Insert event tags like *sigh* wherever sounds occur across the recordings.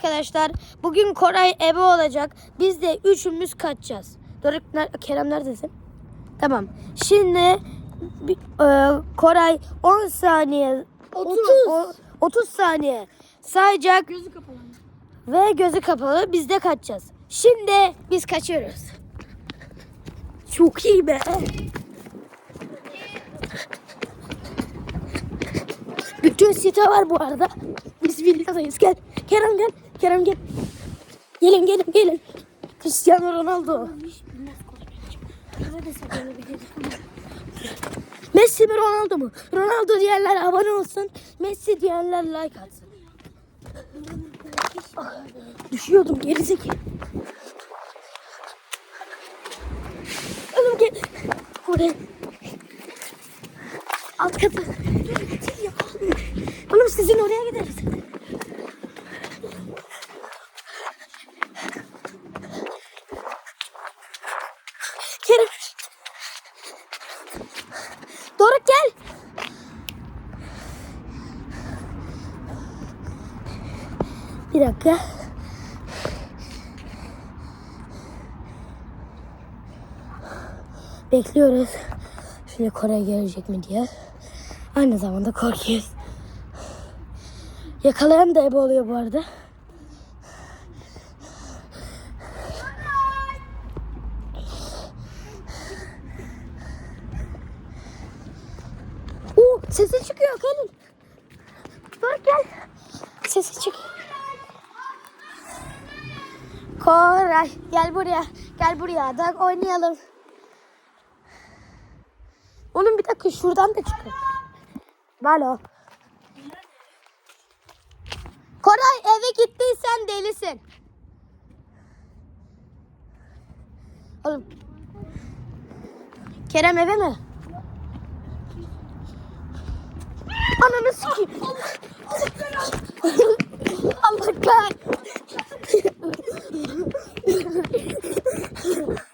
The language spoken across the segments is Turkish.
Arkadaşlar bugün Koray ebe olacak. Biz de üçümüz kaçacağız. Doruk, Kerem neredesin? Tamam. Şimdi e, Koray 10 saniye 30. o- 30 saniye sayacak Gözü kapalı. ve gözü kapalı biz de kaçacağız. Şimdi biz kaçıyoruz. Çok iyi be. Bütün site var bu arada. Biz villadayız. Gel. Kerem gel. Kerem gel. Gelin gelin gelin. Cristiano Ronaldo. Messi mi Ronaldo mu? Ronaldo diyenler abone olsun. Messi diyenler like atsın. Ah, düşüyordum gerizekalı. Oğlum gel. Oraya. Alt katı. Oğlum sizin oraya gideriz. Kerem. Doruk gel. Bir dakika. Bekliyoruz. Şimdi Kore gelecek mi diye. Aynı zamanda korkuyoruz. Yakalayan da ebe oluyor bu arada. Oo, sesi çıkıyor gelin. Dur gel. Sesi çık. Koray gel buraya. Gel buraya da oynayalım. Oğlum bir dakika şuradan da çıkın. Alo. Koray eve gittiysen delisin. Oğlum. Kerem eve mi? Ananı sikeyim. Allah *laughs* kahretsin. Doruk da eve. Hayır bana verecekler. Bir dakika Kerem nerede?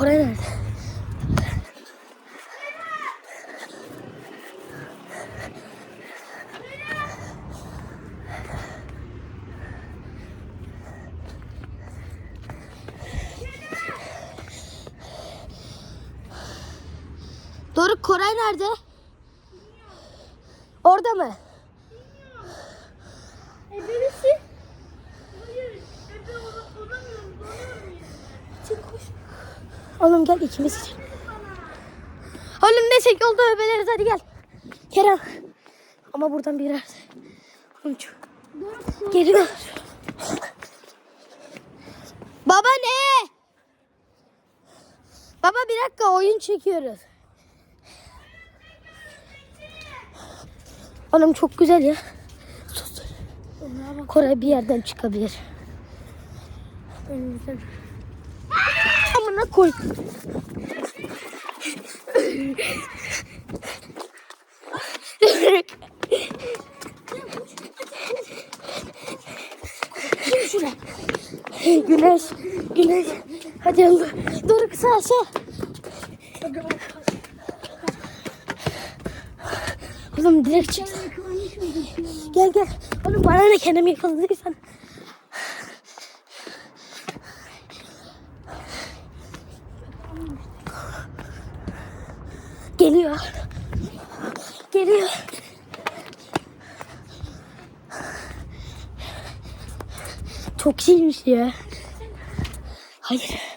Koray nerede? Doruk Koray nerede? Orada mı? Ebelisi. Hayır. Ebe olamıyorum. Donuyorum ya. Çık koş. Oğlum gel ikimiz gidelim. Oğlum ne çek yolda öbeleriz hadi gel. Kerem. Ama buradan biraz. Oğlum çok. Geri dön. Baba ne? Baba bir dakika oyun çekiyoruz. Oğlum çok güzel ya. Sus. Koray bir yerden çıkabilir. Önümüzden. Amına koy. Şuraya? Güneş, güneş. Hadi Allah. Doğru kısa aşağı. Oğlum direkt çık. Gel gel. Oğlum bana ne kendimi yakaladıysan. Geliyor. Geliyor. Çok iyiymiş ya. Hayır.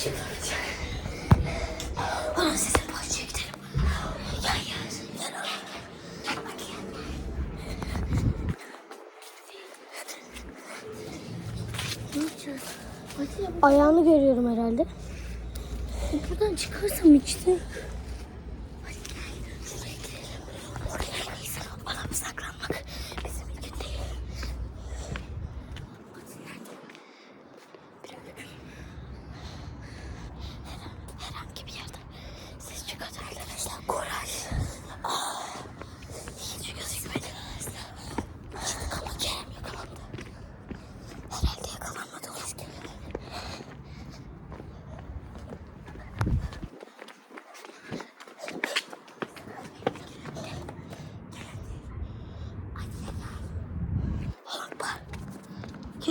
Shiva.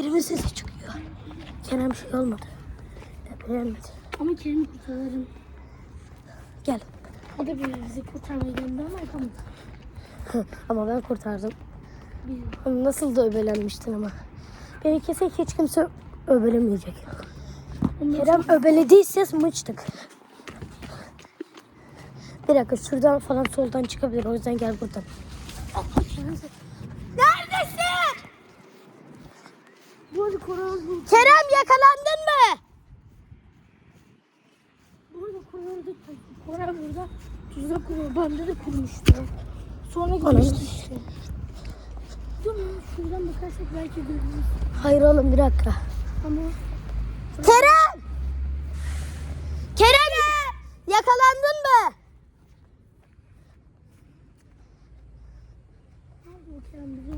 Kerem'in sesi çıkıyor. Kerem şey olmadı. Beğenmedi. Ama Kerem'i kurtarırım. Gel. O da bir bizi kurtarmaya geldi ama yapamadı. *laughs* ama ben kurtardım. Biliyorum. Ama Nasıl da öbelenmiştin ama. Beni kesek hiç kimse öbelemeyecek. Kerem öbelediyse mıçtık. Bir dakika şuradan falan soldan çıkabilir. O yüzden gel buradan. Neredesin? Bu arada Koray bu. Kerem yakalandın mı? Bu arada Koray burada tuzak kuruyor. Bende de kurmuştu. Sonra görüştük işte. Dur lan şuradan bakarsak belki görürüz. Hayır oğlum bir dakika. Ama Kerem! Kerem! Yakalandın mı?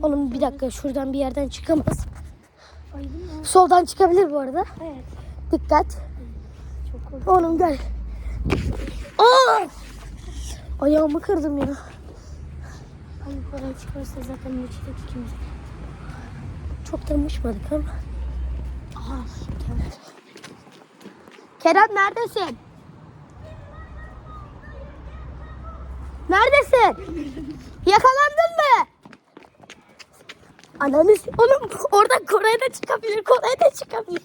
Oğlum bir dakika şuradan bir yerden çıkamaz. Soldan çıkabilir bu arada. Evet. Dikkat. Çok korktum. Oğlum gel. Aa! Ayağımı kırdım ya. Ay Koray çıkarsa zaten maçta ikimiz. Çok da mışmadık ama. Aha. Kerem. Kerem neredesin? Neredesin? Yakalandın mı? Ananı oğlum oradan Koray da çıkabilir. Koray da çıkabilir.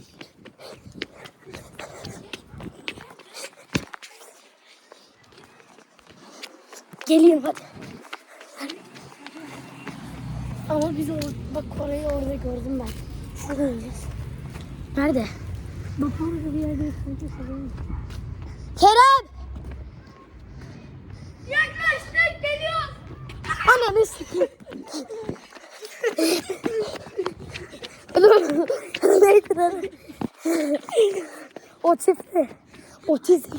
Geleyim hadi. Ama biz or bak Koray'ı orada gördüm ben. Şurada öleceğiz. Nerede? Bak orada bir yerde sanki sanırım. Kerem! Yaklaştık geliyor. Ananı sikeyim. Oğlum, Neydi lan? Otizm.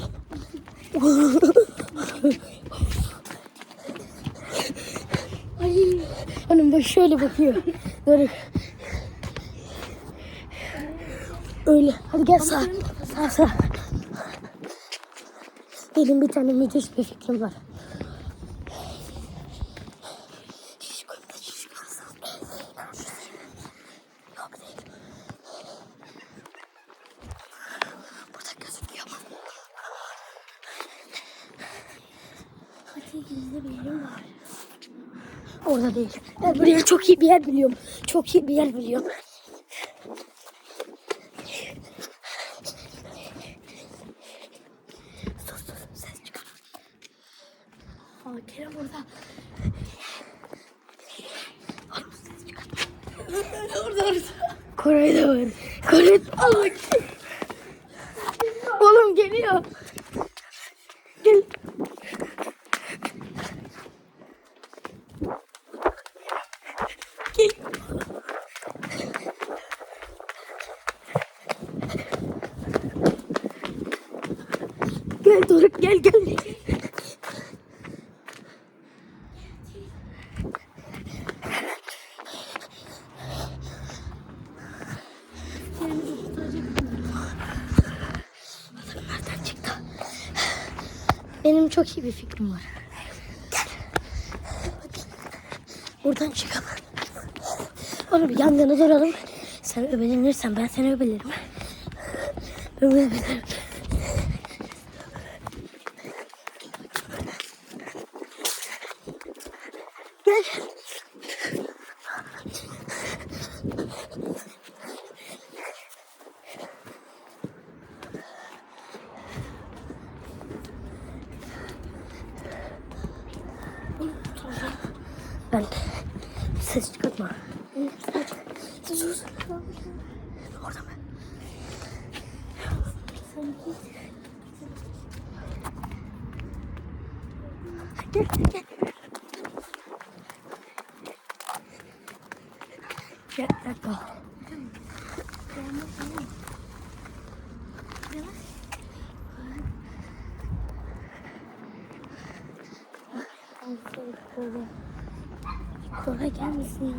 Ay. Hanım bak şöyle bakıyor. Böyle. Öyle. Hadi gel sağ. Sağ sağ. Benim bir tane müthiş bir fikrim var. Şiş koyma şiş kalsın. Yok değil. Burada gözüküyor mu? Hadi gizli bir yerim var. Orada değil. Ben buraya çok iyi bir yer biliyorum. Çok iyi bir yer biliyorum. Sus sus ses çıkar. Aa Kerem orada. Orada orada. Koray da var. Koray al bak. Oğlum geliyor. Gel. Gel. Gel Doruk gel gel. Benim çok iyi bir fikrim var. Gel. Buradan. Onu bir yan yana duralım. Sen öbelenirsen ben seni öbelerim. Öbelerim. Gel. Ben ses çıkartma. Sus. Orada mı? Gel gel. Gel bir dakika. Koray gelmesin.